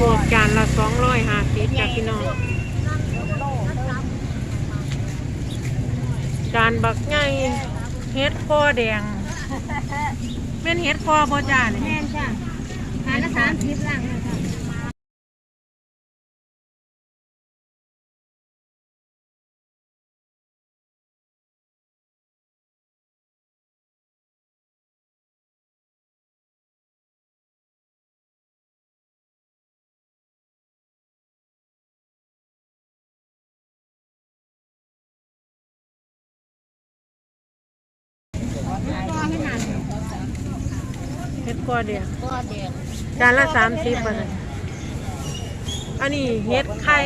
โบดจานละสองร้อยห้าสิบจ้ะพี่น้องจานบักไงเฮ็ดคอแดงแม่นเฮ็ดคอบ่จาเนี่แม่นจ้ะจานละสามสิบล่างนะคะ เห็ดคอแดงก็เด็กจานละสามสิบาทอันนี้เห็ดไข่